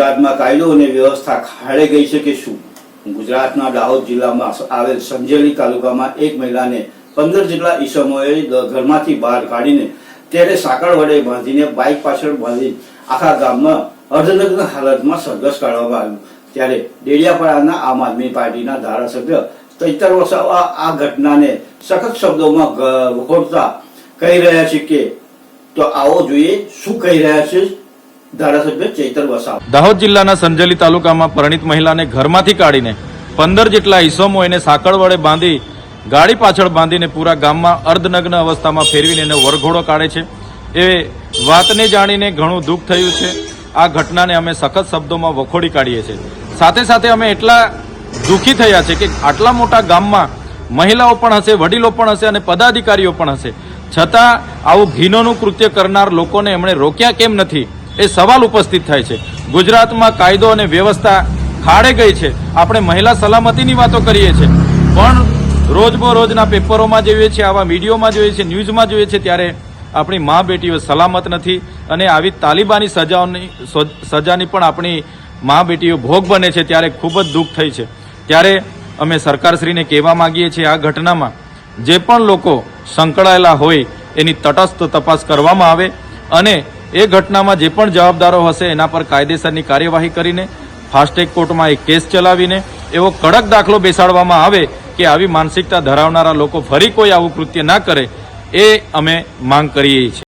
ગુજરાતમાં કાયદો અને વ્યવસ્થા ખાડે ગઈ છે કે શું? ગુજરાતના દાહોદ જિલ્લામાં આવેલ સંજેલી તાલુકામાં એક મહિલાને પંદર જેટલા ઈસમોએ ઘરમાંથી બહાર કાઢીને ત્યારે સાંકળ વડે બાંધીને બાઇક પાછળ બાંધી આખા ગામમાં અર્ધનગ્ન હાલતમાં સરઘસ કાઢવામાં આવ્યું. ત્યારે ડેડિયાપાડાના આમ આદમી પાર્ટીના ધારાસભ્ય તૈતર વસાવા આ ઘટનાને સખત શબ્દોમાં વખોડતા કહી રહ્યા છે કે, તો આવો જોઈએ, શું કહી રહ્યા છે? દાહોદ જિલ્લાના સંજલી તાલુકામાં પરણિત મહિલાને ઘરમાંથી કાઢીને પંદર જેટલા ઈસમો એને સાંકળ વડે બાંધી ગાડી પાછળ બાંધીને પૂરા ગામમાં અર્ધનગ્ન અવસ્થામાં ફેરવીને એને વરઘોડો કાઢે છે. એ વાતને જાણીને ઘણું દુઃખ થયું છે. આ ઘટનાને અમે સખત શબ્દોમાં વખોડી કાઢીએ છીએ. સાથે સાથે અમે એટલા દુઃખી થયા છે કે આટલા મોટા ગામમાં મહિલાઓ પણ હશે, વડીલો પણ હશે અને પદાધિકારીઓ પણ હશે. છતાં આવું ઘીનોનું કૃત્ય કરનાર લોકોને એમણે રોક્યા કેમ નથી? એ સવાલ ઉપસ્થિત થાય છે. ગુજરાતમાં કાયદો અને વ્યવસ્થા ખાડે ગઈ છે. આપણે મહિલા સલામતીની વાતો કરીએ છીએ. પણ રોજબરોજના પેપરોમાં જોઈએ છીએ આવા મીડિયોમાં જોઈએ છીએ ન્યૂઝમાં જોઈએ છીએ ત્યારે આપણી મા બેટીઓ સલામત નથી અને આવી તાલિબાની સજાઓની સજાની પણ આપણી મા બેટીઓ ભોગ બને છે, ત્યારે ખૂબ જ દુઃખ થઈ છે. ત્યારે અમે સરકારશ્રીને કહેવા માગીએ છીએ, આ ઘટનામાં જે પણ લોકો સંકળાયેલા હોય, એની તટસ્થ તપાસ કરવામાં આવે અને એ ઘટનામાં જે પણ જવાબદારો હશે એના પર કાયદેસરની કાર્યવાહી કરીને ફાસ્ટેગ કોર્ટમાં એક કેસ ચલાવીને એવો કડક દાખલો બેસાડવામાં આવે કે આવી માનસિકતા ધરાવનારા લોકો ફરી કોઈ આવું કૃત્ય ના કરે, એ અમે માંગ કરીએ છીએ.